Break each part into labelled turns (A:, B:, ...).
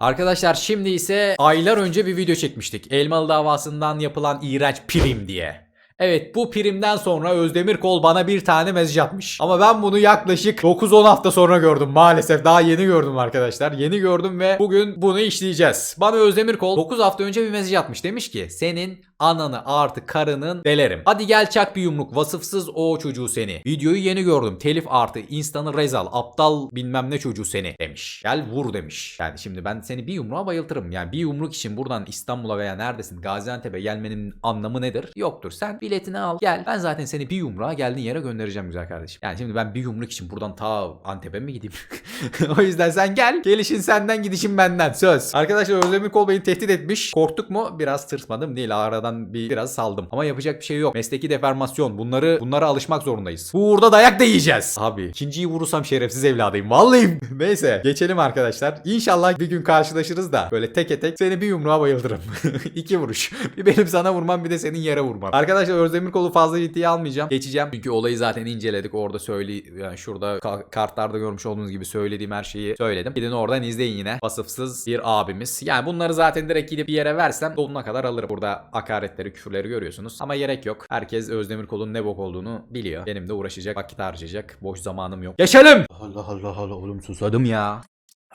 A: Arkadaşlar şimdi ise aylar önce bir video çekmiştik. Elmalı davasından yapılan iğrenç prim diye. Evet bu primden sonra Özdemir Kol bana bir tane mesaj atmış. Ama ben bunu yaklaşık 9-10 hafta sonra gördüm maalesef. Daha yeni gördüm arkadaşlar. Yeni gördüm ve bugün bunu işleyeceğiz. Bana Özdemir Kol 9 hafta önce bir mesaj atmış. Demiş ki senin ananı artı karının delerim. Hadi gel çak bir yumruk vasıfsız o çocuğu seni. Videoyu yeni gördüm. Telif artı insanı Rezal aptal bilmem ne çocuğu seni demiş. Gel vur demiş. Yani şimdi ben seni bir yumruğa bayıltırım. Yani bir yumruk için buradan İstanbul'a veya neredesin Gaziantep'e gelmenin anlamı nedir? Yoktur. Sen biletini al gel. Ben zaten seni bir yumruğa geldiğin yere göndereceğim güzel kardeşim. Yani şimdi ben bir yumruk için buradan ta Antep'e mi gideyim? o yüzden sen gel. Gelişin senden gidişin benden. Söz. Arkadaşlar Özdemir Kol beni tehdit etmiş. Korktuk mu? Biraz tırsmadım değil. Aradan bir biraz saldım. Ama yapacak bir şey yok. Mesleki deformasyon. Bunları bunlara alışmak zorundayız. Bu uğurda dayak da yiyeceğiz. Abi ikinciyi vurursam şerefsiz evladıyım. Vallahi. Neyse geçelim arkadaşlar. İnşallah bir gün karşılaşırız da böyle teke tek seni bir yumruğa bayıldırırım. İki vuruş. Bir benim sana vurmam bir de senin yere vurmam. Arkadaşlar Özdemir Kol'u fazla ciddiye almayacağım. Geçeceğim. Çünkü olayı zaten inceledik. Orada söyle yani şurada ka- kartlarda görmüş olduğunuz gibi söylediğim her şeyi söyledim. Gidin oradan izleyin yine. Vasıfsız bir abimiz. Yani bunları zaten direkt gidip bir yere versem sonuna kadar alırım. Burada hakaretleri, küfürleri görüyorsunuz. Ama gerek yok. Herkes Özdemir Kol'un ne bok olduğunu biliyor. Benim de uğraşacak, vakit harcayacak. Boş zamanım yok. Geçelim! Allah Allah Allah oğlum susadım ya.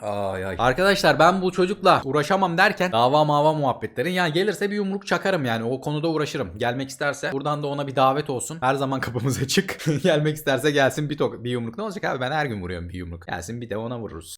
A: Ay ay. Arkadaşlar ben bu çocukla uğraşamam derken dava mava muhabbetlerin yani gelirse bir yumruk çakarım yani o konuda uğraşırım. Gelmek isterse buradan da ona bir davet olsun. Her zaman kapımız açık. Gelmek isterse gelsin bir tok bir yumruk ne olacak abi ben her gün vuruyorum bir yumruk. Gelsin bir de ona vururuz.